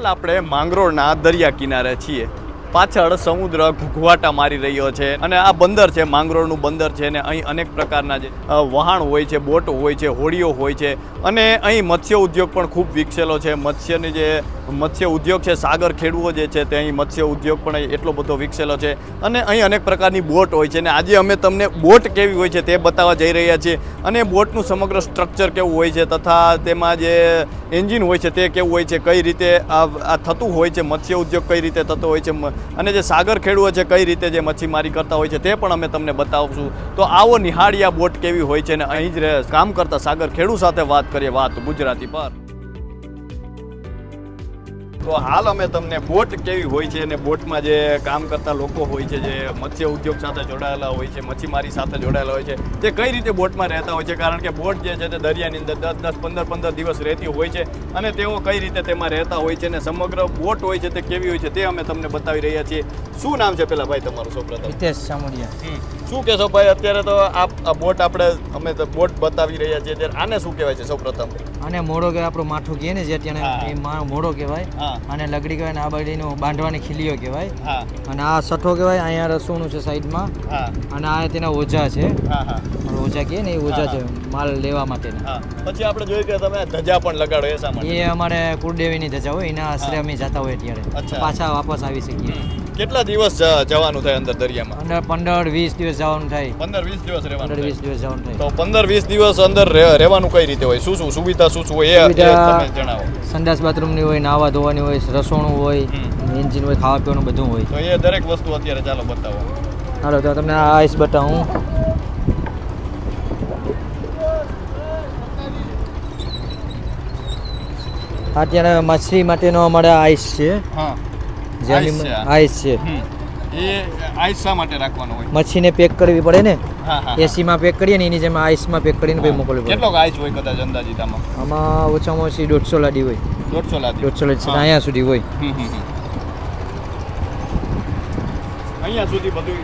હાલ આપણે માંગરોળના દરિયા કિનારે છીએ. પાછળ સમુદ્ર ઘૂઘવાટા મારી રહ્યો છે અને આ બંદર છે, માંગરોળનું બંદર છે અને અહીં અનેક પ્રકારના જે વહાણ હોય છે, બોટ હોય છે, હોડીઓ હોય છે અને અહીં મત્સ્ય ઉદ્યોગ પણ ખૂબ વિકસેલો છે. મત્સ્યની જે, મત્સ્ય ઉદ્યોગ છે, સાગર ખેડવો જે છે તે અહીં મત્સ્ય ઉદ્યોગ પણ એટલો બધો વિકસેલો છે અને અહીં અનેક પ્રકારની બોટ હોય છે અને આજે અમે તમને બોટ કેવી હોય છે તે બતાવવા જઈ રહ્યા છીએ અને બોટનું સમગ્ર સ્ટ્રક્ચર કેવું હોય છે તથા તેમાં જે એન્જિન હોય છે તે કેવું હોય છે, કઈ રીતે આ થતું હોય છે, મત્સ્ય ઉદ્યોગ કઈ રીતે થતો હોય છે અને જે સાગર ખેડૂઓ છે, કઈ રીતે જે મચ્છીમારી કરતા હોય છે, તે પણ અમે તમને બતાવશું. તો આવો નિહાળિયા બોટ કેવી હોય છે અને અહીં જ કામ કરતા સાગર ખેડૂ સાથે વાત કરીએ વાત ગુજરાતી પર. તો હાલ અમે તમને બોટ કેવી હોય છે અને બોટમાં જે કામ કરતા લોકો હોય છે જે મત્સ્ય ઉદ્યોગ સાથે જોડાયેલા હોય છે મચ્છીમારી સાથે જોડાયેલા હોય છે તે કઈ રીતે બોટમાં રહેતા હોય છે? કારણ કે બોટ જે છે તે દરિયાની અંદર દસ દસ પંદર પંદર દિવસ રહેતી હોય છે અને તેઓ કઈ રીતે તેમાં રહેતા હોય છે અને સમગ્ર બોટ હોય છે તે કેવી હોય છે તે અમે તમને બતાવી રહ્યા છીએ. શું નામ છે પેલા ભાઈ તમારું? સૌપ્રથમ. હિતેશ સામુડિયા શું કહેશો ભાઈ? અત્યારે તો આ બોટ આપણે અમે તો બોટ બતાવી રહ્યા છીએ. ત્યારે આને શું કહેવાય છે સૌપ્રથમ? અને મોડો કે આપણું માઠું કહે ને જે અત્યારે એ મા- મોડો કહેવાય. અને લગડી કહેવાય ને આ બાજુનો બાંધવાની ખીલીઓ કહેવાય. અને આ સઠો કહેવાય અહીંયા રસોણું છે સાઈડમાં. અને આ તેના ઓજા છે. ઓજા કહે ને એ ઓજા છે માલ લેવા માટેના. પછી આપણે જોયું કે તમે ધજા પણ લગાડો એ માટે? એ અમારે કુળદેવીની ધજા હોય એના આશરે અમે જતા હોય. ત્યારે. પાછા વાપસ આવી શકીએ. કેટલા દિવસ જવાનું થાય અંદર દરિયામાં? અંદર પંદર વીસ દિવસ જવાનું થાય. પંદર વીસ દિવસ રહેવાનું પંદર વીસ દિવસ જવાનું થાય. તો પંદર વીસ દિવસ અંદર રહે- રહેવાનું કઈ રીતે હોય? શું શું સુવિધા શું શું હોય એ- તમે જણાવો. સંડાસ બાથરૂમની હોય નાવા ધોવાની હોય રસોણું હોય. એન્જિન હોય ખાવા પીવાનું બધું હોય. તો એ દરેક વસ્તુ અત્યારે ચાલો બતાવો. હાલો તો તમને આ આઈસ બતાવું. અત્યારે મછલી માટેનો અમારે આઈસ છે. હા. જેની આઈસ છે. એ આઈસ શા માટે રાખવાનું હોય? મચ્છીને પેક કરવી પડે ને? એસીમાં પેક કરીએ ને એની જેમ આઈસમાં પેક કરીને પછી મોકલવી પડે. કેટલો આઈસ હોય કદાચ અંદાજિત આમાં આમાં ઓછામાં ઓછી દોઢસો લાડી હોય. દોઢસો લાડી દોઢસો લાડી. અહીંયા સુધી હોય. અહીંયા સુધી બધું?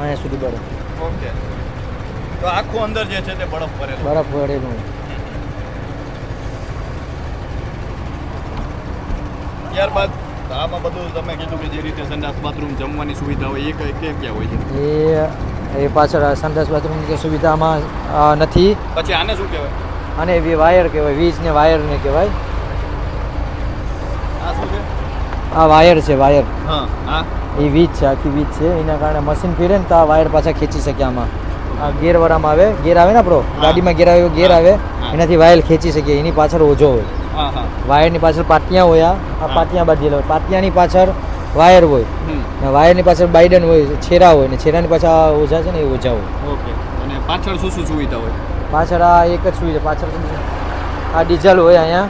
અહીંયા સુધી બરફ ઓકે. તો આખું અંદર જે છે તે બરફ ભરેલો. બરફ ભરેલું. ત્યારબાદ આમાં બધું તમે કીધું કે જે રીતે સંડાસ બાથરૂમ જમવાની સુવિધા હોય એ કઈ કે ક્યાં હોય છે? એ એ પાછળ સંડાસ બાથરૂમની કે સુવિધામાં નથી. પછી આને શું કહેવાય? અને એવી વાયર કહેવાય વીજ ને વાયર ને કહેવાય. આ શું છે? આ વાયર છે વાયર. હા હા. એ વીજ છે આખી વીજ છે. એના કારણે મશીન ફેરે ને તો આ વાયર પાછા ખેંચી શકે આમાં. આ ગેર આવે ગેર આવે ને આપણો? ગાડીમાં ગેર આવે ગેર આવે એનાથી વાયર ખેંચી શકીએ એની પાછળ ઓજો હોય. વાયરની પાછળ પાટિયા હોય આ. પાટિયા બાંધેલા હોય. પાટિયાની પાછળ વાયર હોય. ને વાયરની પાછળ બાઇડન હોય છેરા હોય ને છેરાની પાછળ ઓજા છે ને એ ઓજા હોય. ઓકે. અને પાછળ શું શું સુવિધા હોય? પાછળ આ એક જ સુવિધા પાછળ આ ડીઝલ હોય અહીંયા.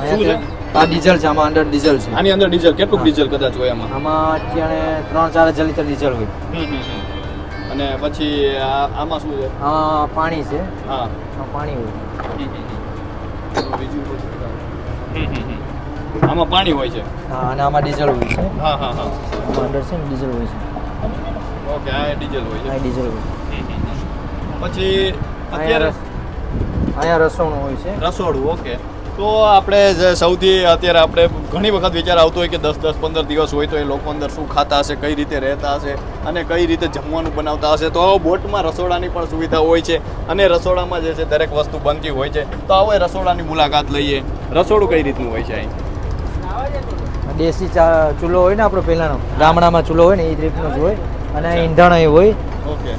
અહીંયા આ ડીઝલ છે આમાં અંદર ડીઝલ છે. આની અંદર ડીઝલ કેટલું ડીઝલ કદાચ હોય આમાં? આમાં અત્યારે ત્રણ ચાર હજાર લીટર ડીઝલ હોય. અને પછી આમાં શું છે? આ પાણી છે. હા. પાણી હોય. બીજું. આમાં પાણી હોય છે? હા અને આમાં ડીઝલ હોય છે. હા હા હા. આમાં અંદર છે ને ડીઝલ હોય છે. ઓકે આ ડીઝલ હોય છે. આ ડીઝલ હોય પછી અત્યારે અહીંયા રસ- અહીંયા રસોણું હોય છે. રસોડું ઓકે. તો આપણે સૌથી અત્યારે આપણે ઘણી વખત વિચાર આવતો હોય કે દસ દસ પંદર દિવસ હોય તો એ લોકો અંદર શું ખાતા હશે કઈ રીતે રહેતા હશે અને કઈ રીતે જમવાનું બનાવતા હશે. તો બોટમાં રસોડાની પણ સુવિધા હોય છે અને રસોડામાં જે છે દરેક વસ્તુ બનતી હોય છે. તો આવો રસોડાની મુલાકાત લઈએ. રસોડું કઈ રીતનું હોય છે અહીં? દેશી ચૂલો હોય ને આપણો પહેલાંનો? ગામડામાં ચૂલો હોય ને એ રીતનો જ હોય. અને ઈંધણ એ હોય. ઓકે.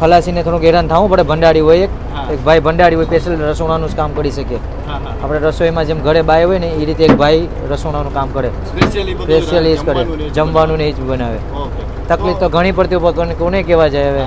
ખલાસીને થોડુંક હેરાન થવું પડે ભંડારી હોય એક. એક ભાઈ ભંડારી હોય સ્પેશિયલ રસોડાનું જ કામ કરી શકે. આપણે રસોઈમાં જેમ ઘરે બાય હોય ને એ રીતે એક ભાઈ રસોડાનું કામ કરે. સ્પેશિયલી જ કરે. જમવાનું ને એ જ બનાવે. તકલીફ તો ઘણી પડતી કોને કહેવા જાય હવે?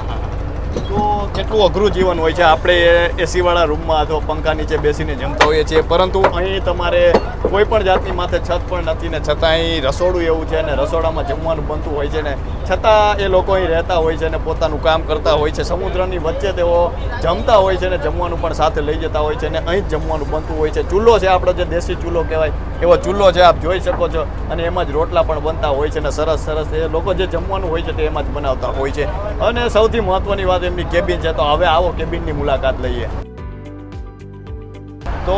કેટલું અઘરું જીવન હોય છે. આપણે એસી વાળા રૂમમાં અથવા પંખા નીચે બેસીને જમતા હોઈએ છીએ. પરંતુ અહીં તમારે કોઈ પણ જાતની માથે છત પણ નથી ને છતાં અહીં રસોડું એવું છે ને રસોડામાં જમવાનું બનતું હોય છે ને છતાં એ લોકો અહીં રહેતા હોય છે ને પોતાનું કામ કરતા હોય છે. સમુદ્રની વચ્ચે તેઓ જમતા હોય છે ને જમવાનું પણ સાથે લઈ જતા હોય છે ને અહીં જ જમવાનું બનતું હોય છે. ચૂલો છે આપણો જે દેશી ચૂલો કહેવાય. એવો ચૂલો છે, આપ જોઈ શકો છો. અને એમાં જ રોટલા પણ બનતા હોય છે અને સરસ સરસ. એ લોકો જે જમવાનું હોય છે તે એમાં જ બનાવતા હોય છે. અને સૌથી મહત્વની વાત એમની કેબિન છે, તો હવે આવો કેબિનની મુલાકાત લઈએ. તો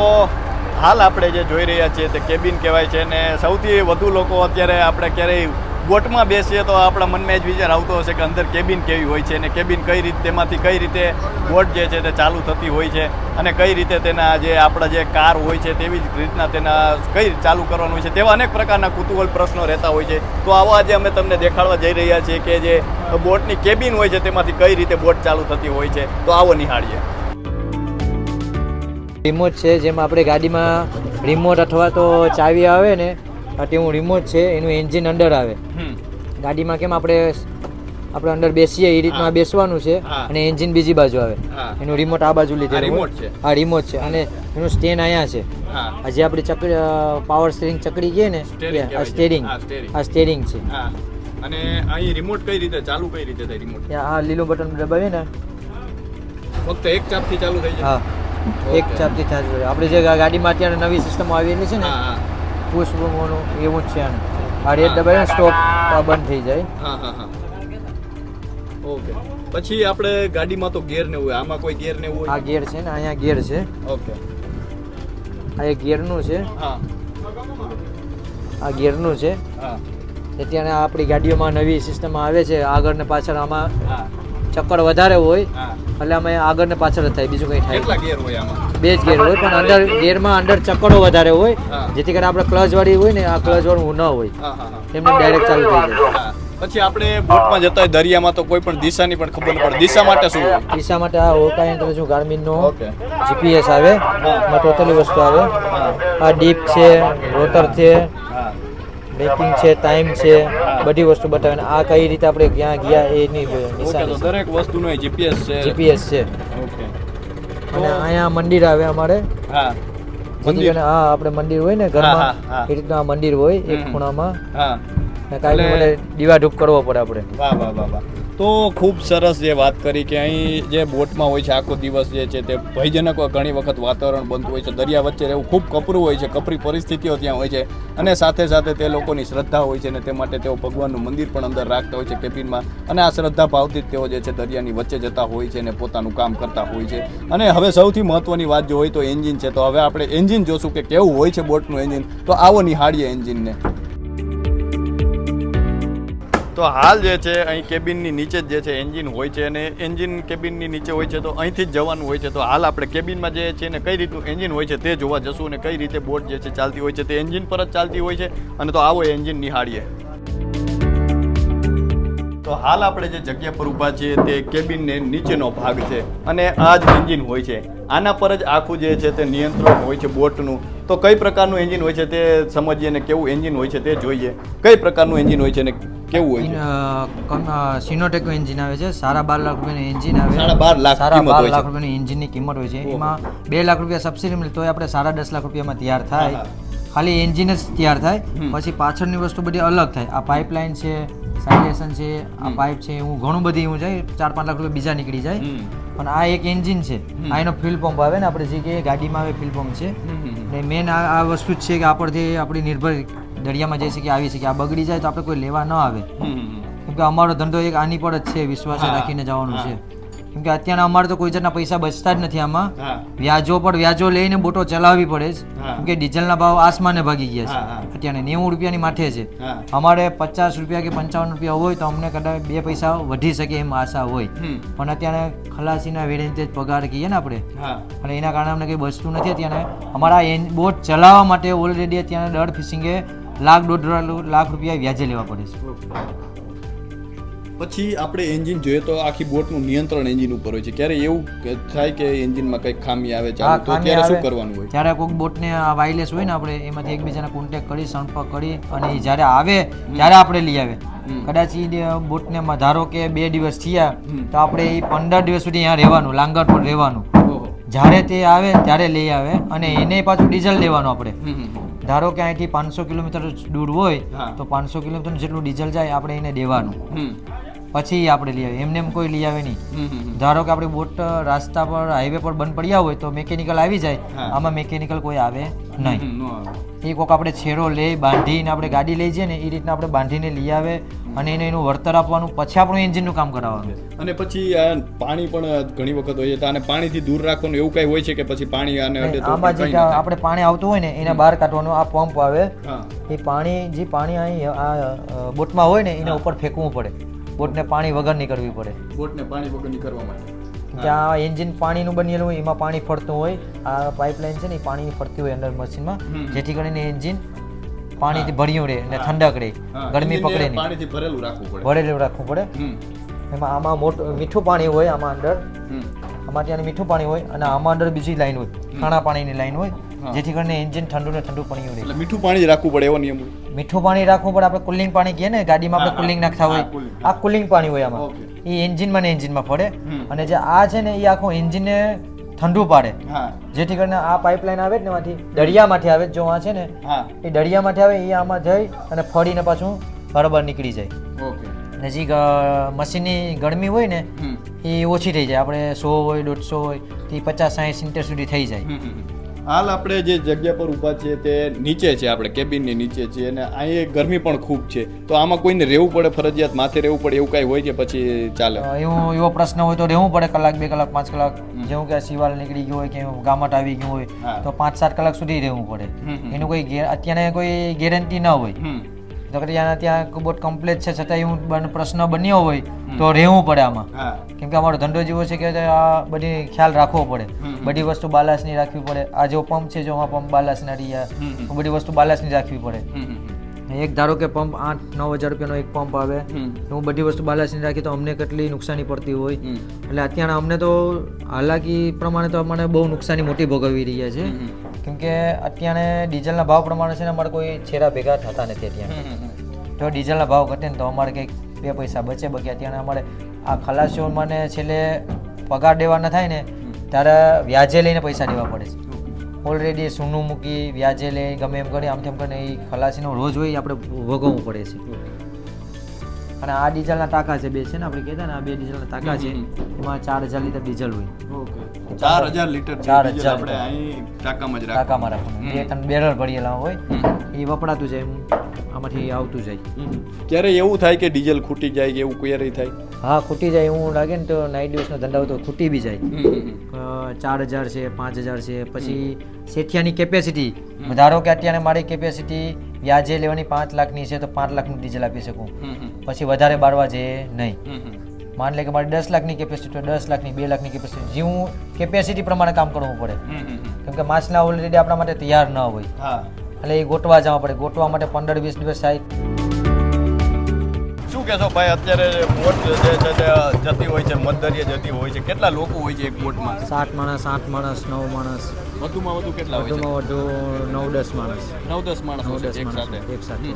હાલ આપણે જે જોઈ રહ્યા છીએ તે કેબિન કહેવાય છે અને સૌથી વધુ લોકો અત્યારે આપણે ક્યારેય બોટમાં બેસીએ તો આપણા મનમાં જ વિચાર આવતો હશે કે અંદર કેબિન કેવી હોય છે અને કેબિન કઈ રીતે તેમાંથી કઈ રીતે બોટ જે છે તે ચાલુ થતી હોય છે અને કઈ રીતે તેના જે આપણા જે કાર હોય છે તેવી જ રીતના તેના કઈ ચાલુ કરવાનું હોય છે તેવા અનેક પ્રકારના કુતૂહલ પ્રશ્નો રહેતા હોય છે. તો આવા આજે અમે તમને દેખાડવા જઈ રહ્યા છીએ કે જે બોટની કેબિન હોય છે તેમાંથી કઈ રીતે બોટ ચાલુ થતી હોય છે, તો આવો નિહાળીએ. રિમોટ છે, જેમાં આપણે ગાડીમાં રિમોટ અથવા તો ચાવી આવે ને આ તેવું રિમોટ છે એનું એન્જિન અંદર આવે. ગાડીમાં કેમ આપણે આપણે અંદર બેસીએ એ રીતના બેસવાનું છે અને એન્જિન બીજી બાજુ આવે. એનું રિમોટ આ બાજુ લીધેલું છે? આ રિમોટ છે. અને એનું સ્ટેન્ડ અહીંયા છે. હા. આ જે આપણી ચકડી પાવર સ્ટેરિંગ ચકડી કહે ને આ સ્ટેરિંગ આ સ્ટેરિંગ છે. અને અહીં રિમોટ કઈ રીતે ચાલુ કઈ રીતે થાય રિમોટ આ લીલું બટન દબાવીએ ને. ફક્ત એક ચાપથી ચાલુ થઈ હા. એક ચાપથી ચાલુ આપણે જે ગાડીમાં અત્યારે નવી સિસ્ટમ આવેલી છે ને બમોનું એવું જ છે આ રેડ દબાવીએ સ્ટોપ બંધ થઈ જાય. હા હા હા. ઓકે. પછી આપણે ગાડીમાં તો ગેર ને હોય. આમાં કોઈ ગેર ને આ ગેર છે ને અહીંયા ગેર છે. ઓકે. આ એક ગેરનું છે. હા. આ ગેરનું છે. હા. અત્યારે આપણી ગાડીઓમાં નવી સિસ્ટમ આવે છે. આગળ ને પાછળ આમાં ચક્કર વધારે હોય એટલે અમે આગળ ને પાછળ થાય બીજું કંઈ થાય ગેર હોય આમાં? બે જ ગેર હોય પણ અંદર ગેરમાં અંદર ચક્કરો વધારે હોય જેથી કરીને આપણે ક્લચ વાળી હોય ને આ ક્લચ વાળું ન હોય. એમને ડાયરેક્ટ ચાલુ થઈ જાય. પછી આપણે બોટમાં જતા હોય દરિયામાં તો કોઈ પણ દિશાની પણ ખબર પડે. દિશા માટે શું દિશા માટે આ હોકા ઇન્ટરવ્યુ ગાર્મિન નો જીપીએસ આવે ટોટલી વસ્તુ આવે. આ ડીપ છે રોટર છે બ્રેકિંગ છે ટાઈમ છે બધી વસ્તુ બતાવે આ કઈ રીતે આપણે ક્યાં ગયા એની નિશાની દરેક વસ્તુનો જીપીએસ છે. જીપીએસ છે. ઓકે અને અહીંયા મંદિર આવે અમારે. હા. હા આપણે મંદિર હોય ને ઘરમાં એ રીતના મંદિર હોય એક ખૂણામાં. હા. કાંઈ દીવા ધૂપ કરવો પડે આપણે. વાહ વાહ વાહ વાહ. તો ખૂબ સરસ જે વાત કરી કે અહીં જે બોટમાં હોય છે, આખો દિવસ જે છે તે ભયજનક ઘણી વખત વાતાવરણ બનતું હોય છે. દરિયા વચ્ચે રહેવું ખૂબ કપરું હોય છે, કપરી પરિસ્થિતિઓ ત્યાં હોય છે અને સાથે સાથે તે લોકોની શ્રદ્ધા હોય છે અને તે માટે તેઓ ભગવાનનું મંદિર પણ અંદર રાખતા હોય છે, કેબિનમાં. અને આ શ્રદ્ધા ભાવથી જ તેઓ જે છે દરિયાની વચ્ચે જતા હોય છે અને પોતાનું કામ કરતા હોય છે. અને હવે સૌથી મહત્વની વાત જો હોય તો એન્જિન છે. તો હવે આપણે એન્જિન જોશું કે કેવું હોય છે બોટનું એન્જિન. તો આવો નિહાળીએ એન્જિનને. તો હાલ જે છે, અહીં કેબિનની નીચે જ જે છે, એન્જિન હોય છે અને એન્જિન કેબિનની નીચે હોય છે, તો અહીંથી જ જવાનું હોય છે. તો હાલ આપણે કેબિનમાં જે છે ને કઈ રીતનું એન્જિન હોય છે તે જોવા જશું અને કઈ રીતે બોટ જે છે ચાલતી હોય છે તે એન્જિન પર જ ચાલતી હોય છે અને તો આવો એન્જિન નિહાળીએ. તો હાલ આપણે જે જગ્યા પર ઊભા છીએ તે કેબિનને નીચેનો ભાગ છે અને આ જ એન્જિન હોય છે. આના પર જ આખું જે છે તે નિયંત્રણ હોય છે બોટનું. તો કઈ પ્રકારનું એન્જિન હોય છે તે સમજીએ ને કેવું એન્જિન હોય છે તે જોઈએ. કઈ પ્રકારનું એન્જિન હોય છે ને કેવું હોય છે? સિનોટેક એન્જિન આવે છે. સારા બાર લાખ રૂપિયાનું એન્જિન આવે. સાડા બાર લાખ સાડા બાર. લાખ રૂપિયાની એન્જિનની કિંમત હોય છે. એમાં બે લાખ રૂપિયા સબસિડી મળે તો આપણે સાડા દસ લાખ રૂપિયામાં તૈયાર થાય. ખાલી એન્જિન જ તૈયાર થાય. પછી પાછળની વસ્તુ બધી અલગ થાય. આ પાઇપલાઇન છે સાઇલેશન છે આ પાઇપ છે એવું ઘણું બધું એવું જાય ચાર પાંચ લાખ રૂપિયા બીજા નીકળી જાય. પણ આ એક એન્જિન છે. આ એનો ફ્યુલ પંપ આવે ને આપણે જે કે ગાડીમાં આવે ફ્યુલ પંપ છે. ને મેન આ વસ્તુ જ છે કે આપણથી આપણી નિર્ભર દરિયામાં જઈ શકીએ આવી શકીએ. આ બગડી જાય તો આપણે કોઈ લેવા ન આવે. કેમ કે અમારો ધંધો એક આની પર જ છે વિશ્વાસ રાખીને જવાનું છે. કેમ કે અત્યારના અમારે તો કોઈ જાતના પૈસા બચતા જ નથી આમાં. વ્યાજો પર વ્યાજો લઈને બોટો ચલાવવી પડે છે. કેમ કે ડીઝલના ભાવ આસમાને ભાગી ગયા છે. અત્યારે નેવું રૂપિયાની માથે છે. અમારે પચાસ રૂપિયા કે પંચાવન રૂપિયા હોય તો અમને કદાચ બે પૈસા વધી શકે એમ આશા હોય. પણ અત્યારે ખલાસીના જ પગાર કહીએ ને આપણે. અને એના કારણે અમને કંઈ બચતું નથી અત્યારે. અમારા બોટ ચલાવવા માટે ઓલરેડી અત્યારે દર ફિશિંગે લાખ દોઢ લાખ રૂપિયા વ્યાજે લેવા પડે છે. પછી આપણે એન્જિન જોઈએ તો આખી બોટનું નિયંત્રણ એન્જિન ઉપર હોય છે. ક્યારે એવું થાય કે એન્જિનમાં કંઈક ખામી આવે ચાલુ તો ત્યારે શું કરવાનું હોય? ત્યારે કોઈક બોટને વાયરલેસ હોય ને આપણે એમાંથી એકબીજાને કોન્ટેક્ટ કરી સંપર્ક કરી અને એ જ્યારે આવે ત્યારે આપણે લઈ આવે. કદાચ એ બોટને ધારો કે બે દિવસ થયા તો આપણે એ પંદર દિવસ સુધી અહીંયા રહેવાનું લાંગર પર રહેવાનું. જ્યારે તે આવે ત્યારે લઈ આવે અને એને પાછું ડીઝલ લેવાનું આપણે. ધારો કે અહીંથી પાંચસો કિલોમીટર દૂર હોય તો પાંચસો કિલોમીટર જેટલું ડીઝલ જાય આપણે એને દેવાનું. પછી આપણે લઈ આવીએ. એમને એમ કોઈ લઈ આવે નહીં. ધારો કે આપણી બોટ રાસ્તા પર હાઈવે પર બંધ પડ્યા હોય તો મેકેનિકલ આવી જાય. આમાં મેકેનિકલ કોઈ આવે નહીં. એ કોક આપણે છેડો લે બાંધીને આપણે ગાડી લઈ જઈએ ને એ રીતના આપણે બાંધીને લઈ આવે અને એને એનું વળતર આપવાનું પછી આપણું એન્જિનનું કામ કરાવવાનું. અને પછી પાણી પણ ઘણી વખત હોય છે તો પાણીથી દૂર રાખવાનું એવું કઈ હોય છે કે પછી પાણી આને આમાં જે? આપણે પાણી આવતું હોય ને એને બહાર કાઢવાનું આ પંપ આવે. એ પાણી જે પાણી અહીં આ બોટમાં હોય ને એના ઉપર ફેંકવું પડે. બોટને પાણી વગર નીકળવી પડે. બોટને પાણી વગર નીકળવા માટે. ત્યાં આ એન્જિન પાણીનું બનેલું હોય એમાં પાણી ફરતું હોય આ પાઇપલાઇન છે ને એ પાણી ફરતી હોય અંદર મશીનમાં. જેથી કરીને એન્જિન પાણીથી ભર્યું રહે અને ઠંડક રહે ગરમી પકડે નહીં. પાણીથી ભરેલું રાખવું પડે. ભરેલું રાખવું પડે. એમાં આમાં મોટું મીઠું પાણી હોય આમાં અંદર. આમાં ત્યાં મીઠું પાણી હોય અને આમાં અંદર બીજી લાઈન હોય ખાણા પાણીની લાઈન હોય. જેથી કરીને એન્જિન ઠંડુ ને ઠંડુ પાણી એટલે મીઠું પાણી જ રાખવું પડે એવો નિયમ મીઠું પાણી રાખવું પડે આપણે કુલિંગ પાણી કહીએ ને ગાડીમાં આપણે કુલિંગ નાખતા હોય. આ કુલિંગ પાણી હોય આમાં. એ એન્જિનમાં ને એન્જિનમાં ફરે. અને જે આ છે ને એ આખું એન્જિનને ઠંડુ પાડે. જેથી કરીને આ પાઇપલાઇન આવે ને એમાંથી દરિયામાંથી આવે જો. આ છે ને એ દરિયામાંથી આવે એ આમાં જઈ અને ફરીને પાછું બરાબર નીકળી જાય. અને જે મશીનની ગરમી હોય ને એ ઓછી થઈ જાય. આપણે સો હોય દોઢસો હોય તે પચાસ સાઠ સિત્તેર સુધી થઈ જાય. હાલ આપણે જે જગ્યા પર ઊભા છીએ તે નીચે છે આપણે કેબિનની નીચે છીએ અને અહીં ગરમી પણ ખૂબ છે. તો આમાં કોઈને રહેવું પડે ફરજિયાત માથે રહેવું પડે એવું કાંઈ હોય કે પછી ચાલે? એવો એવો પ્રશ્ન હોય તો રહેવું પડે કલાક બે કલાક પાંચ કલાક. જેવું કે સિવાલ નીકળી ગયું હોય કે ગામટ આવી ગયું હોય તો પાંચ સાત કલાક સુધી રહેવું પડે. એનું કોઈ અત્યારે કોઈ ગેરંટી ના હોય. કે ત્યાં કુબોટ કમ્પ્લેટ છે. છતાં એવું બન- પ્રશ્ન બન્યો હોય તો રહેવું પડે આમાં. હા. કેમ કે અમારો ધંધો જેવો છે કે આ બધી ખ્યાલ રાખવો પડે. બધી વસ્તુ બાલાસની રાખવી પડે. આ જો પંપ છે જો આ પંપ બાલાસના રહ્યા બધી વસ્તુ બાલાસની રાખવી પડે. એક ધારો કે પંપ આઠ નવ હજાર રૂપિયાનો એક પંપ આવે હું બધી વસ્તુ બાલાસની રાખી તો અમને કેટલી નુકસાની પડતી હોય. એટલે અત્યારે અમને તો હાલાકી પ્રમાણે તો અમને બહુ નુકસાની મોટી ભોગવી રહ્યા છે. હમ, હમ. કેમ કે અત્યારે ડીઝલના ભાવ પ્રમાણે છે ને અમારે કોઈ છેડા ભેગા થતા નથી અત્યારે. જો ડીઝલના ભાવ ઘટે ને તો અમારે કંઈક બે પૈસા બચે બાકી અત્યારે અમારે આ ખલાસીઓ મને છેલ્લે પગાર દેવાના થાય ને ત્યારે વ્યાજે લઈને પૈસા દેવા પડે છે. ઓલરેડી સૂનું મૂકી વ્યાજે લઈ ગમે એમ કરી, આમ તેમ કરીને એ ખલાસીનો રોજ હોય આપણે ભોગવવું પડે છે. અને આ ડીઝલના ટાંકા છે બે છે ને આપણે કહેતા ને આ બે ડીઝલના ટાંકા છે એમાં ચાર હજાર લીટર ડીઝલ હોય. ઓકે. ચાર હજાર લીટર ચાર હજાર આપણે અહીં ટાંકામાં જ ટાંકામાં રાખવાનું. બે ત્રણ બેરલ ભરેલા હોય એ વપરાતું જાય આમાંથી આવતું જાય. ક્યારે એવું થાય કે ડીઝલ ખૂટી જાય કે એવું ક્યારે થાય? હા ખૂટી જાય એવું લાગે ને તો નાઇટ દિવસનો ધંધા હોય તો ખૂટી બી જાય. ચાર હજાર છે પાંચ હજાર છે પછી શેઠિયાની કેપેસિટી ધારો કે અત્યારે મારી કેપેસિટી વ્યાજે લેવાની પાંચ લાખની છે તો પાંચ લાખનું ડીઝલ આપી શકું. પછી વધારે બાળવા જઈએ નહીં. માની લે કે મારી દસ લાખની કેપેસિટી દસ લાખની બે લાખની કેપેસિટી જે હું કેપેસિટી પ્રમાણે કામ કરવું પડે. કેમ કે માછલા ઓલરેડી આપણા માટે તૈયાર ન હોય. એટલે એ ગોટવા જવા પડે. ગોટવા માટે પંદર વીસ દિવસ થાય. શું કહેશો ભાઈ? અત્યારે બોટ જે છે જતી હોય છે મધદરિયે જતી હોય છે કેટલા લોકો હોય છે એક બોટમાં? સાત માણસ આઠ માણસ નવ માણસ. વધુમાં વધુ કેટલા વધુમાં વધુ નવ દસ માણસ. નવ દસ માણસ એક સાથે. એક સાથે.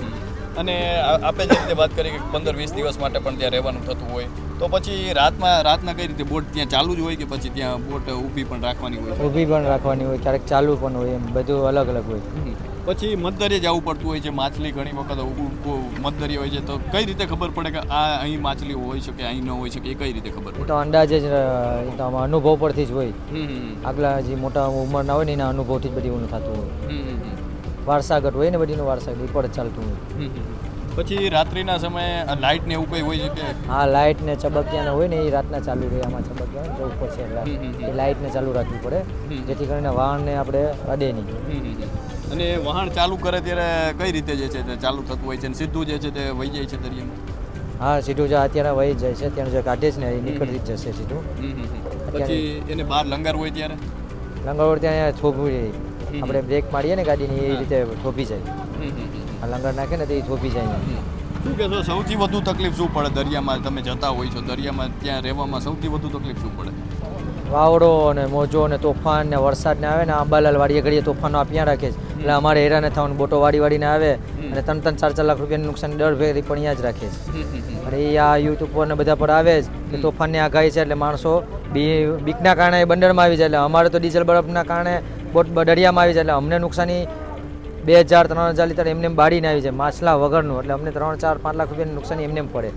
અને આપે આપણે જે રીતે વાત કરી કે પંદર વીસ દિવસ માટે પણ ત્યાં રહેવાનું થતું હોય તો પછી રાતમાં રાતના કઈ રીતે બોટ ત્યાં ચાલુ જ હોય કે પછી ત્યાં બોટ ઊભી પણ રાખવાની હોય? ઊભી પણ રાખવાની હોય ક્યારેક ચાલુ પણ હોય એમ બધું અલગ અલગ હોય. પછી મધદરિયે જવું પડતું હોય છે માછલી ઘણી વખત મધદરિયે હોય છે તો કઈ રીતે ખબર પડે કે આ અહીં માછલી હોય શકે અહીં ન હોય શકે એ કઈ રીતે ખબર પડે? તો અંદાજે જ અનુભવ પરથી જ હોય. આગલા જે મોટા ઉંમરના હોય ને એના અનુભવથી જ બધી ઓલું થતું હોય. વારસાગત હોય ને બધીનું વારસાગત એ ચાલતું હોય. પછી રાત્રિના સમયે લાઇટ ને એવું કઈ હોય છે કે? હા લાઇટ ને ચબકિયાને હોય ને એ રાતના ચાલુ રહે આમાં ચબકિયા જો ઉપર છે એ લાઇટ લાઇટને ચાલુ રાખવી પડે જેથી કરીને વાહનને આપણે અડે નહીં. અને વાહન ચાલુ કરે ત્યારે કઈ રીતે જે છે તે ચાલુ થતું હોય છે અને સીધું જે છે તે વહી જાય છે દરિયામાં? હા સીધું જે અત્યારે વહી જાય છે ત્યાં જે કાઢે છે ને એ નીકળી જ જશે સીધું. પછી એને બહાર લંગર હોય ત્યારે? લંગર હોય ત્યાં થોભું જાય આપણે બ્રેક મારીએ ને ગાડીની એ રીતે થોભી જાય. આ લંગર નાખે ને તો એ થોભી જાય. શું કહેશો સૌથી વધુ તકલીફ શું પડે દરિયામાં? તમે જતા હોય છો દરિયામાં ત્યાં રહેવામાં સૌથી વધુ તકલીફ શું પડે? વાવડો ને મોજો ને તોફાન ને વરસાદ ને આવે ને આંબાલાલ વાડીએ ઘડીએ તોફાનો આપ્યા રાખે છે. એટલે અમારે હેરાને થવાનું બોટો વાડી વાડીને આવે અને ત્રણ ત્રણ ચાર ચાર લાખ રૂપિયાનું નુકસાન દર ભેરી પણ અહીંયા જ રાખે છે. અને એ આ યુટ્યુબ પર ને બધા પર આવે જ કે તોફાનની આગાહી છે એટલે માણસો બી બીકના કારણે બંદરમાં આવી જાય. એટલે અમારે તો ડીઝલ બરફના કારણે બોટ દરિયામાં આવી જાય એટલે અમને નુકસાની બે હજાર ત્રણ હજાર લીટર એમને એમ બાળીને આવી જાય માછલા વગરનું. એટલે અમને ત્રણ ચાર પાંચ લાખ રૂપિયાની નુકસાની એમને એમ પડે.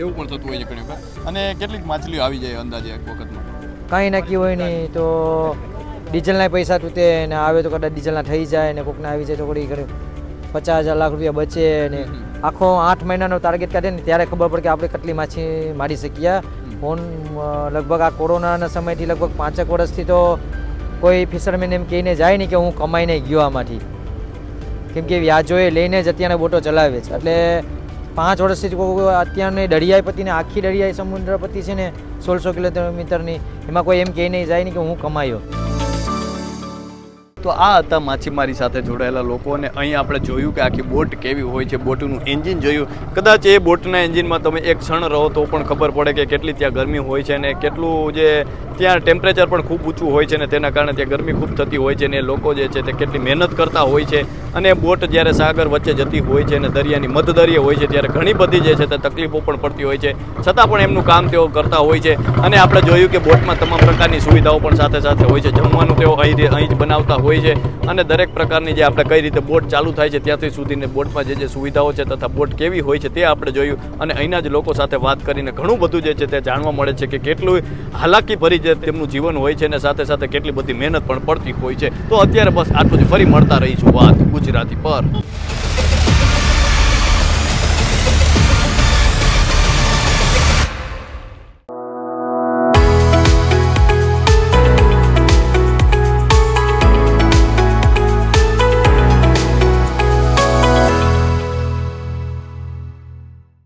એવું પણ થતું હોય છે ઘણી વખત. અને કેટલીક માછલીઓ આવી જાય અંદાજે એક વખતમાં? કાંઈ નક્કી હોય નહીં તો ડીઝલના પૈસા તૂટે ને આવે તો કદાચ ડીઝલના થઈ જાય ને કોકને આવી જાય તો કોઈ ઘરે પચાસ હજાર લાખ રૂપિયા બચે ને આખો આઠ મહિનાનો ટાર્ગેટ કાઢે ને ત્યારે ખબર પડે કે આપણે કેટલી માછી મારી શકીએ ફોન લગભગ આ કોરોનાના સમયથી લગભગ પાંચેક વર્ષથી તો કોઈ ફિશરમેન એમ કહીને જાય નહીં કે હું કમાઈને ગયો આમાંથી. કેમ કે વ્યાજોએ લઈને જ અત્યારે બોટો ચલાવે છે. એટલે પાંચ વર્ષથી અત્યારની દરિયાઈ પતિને આખી દરિયાઈ સમુદ્ર પતિ છે ને સોળસો કિલોમીટરની, એમાં કોઈ એમ કહી નહીં જાય નહીં કે હું કમાયો. તો આ હતા માછીમારી સાથે જોડાયેલા લોકો અને અહીં આપણે જોયું કે આખી બોટ કેવી હોય છે, બોટનું એન્જિન જોયું. કદાચ એ બોટના એન્જિનમાં તમે એક ક્ષણ રહો તો પણ ખબર પડે કે કેટલી ત્યાં ગરમી હોય છે અને કેટલું જે ત્યાં ટેમ્પરેચર પણ ખૂબ ઊંચું હોય છે ને તેના કારણે ત્યાં ગરમી ખૂબ થતી હોય છે ને લોકો જે છે તે કેટલી મહેનત કરતા હોય છે. અને બોટ જ્યારે સાગર વચ્ચે જતી હોય છે અને દરિયાની મધદરિયે હોય છે ત્યારે ઘણી બધી જે છે તે તકલીફો પણ પડતી હોય છે. છતાં પણ એમનું કામ તેઓ કરતા હોય છે. અને આપણે જોયું કે બોટમાં તમામ પ્રકારની સુવિધાઓ પણ સાથે સાથે હોય છે. જમવાનું તેઓ અહીં અહીં જ બનાવતા હોય છે. અને દરેક પ્રકારની જે આપણે કઈ રીતે બોટ ચાલુ થાય છે ત્યાંથી સુધીને બોટમાં જે જે સુવિધાઓ છે તથા બોટ કેવી હોય છે તે આપણે જોયું. અને અહીંના જ લોકો સાથે વાત કરીને ઘણું બધું જે છે તે જાણવા મળે છે કે કેટલું હાલાકી ભરી જે તેમનું જીવન હોય છે અને સાથે સાથે કેટલી બધી મહેનત પણ પડતી હોય છે. તો અત્યારે બસ આટલું જ. ફરી મળતા રહીશું વાત ગુજરાતી પર.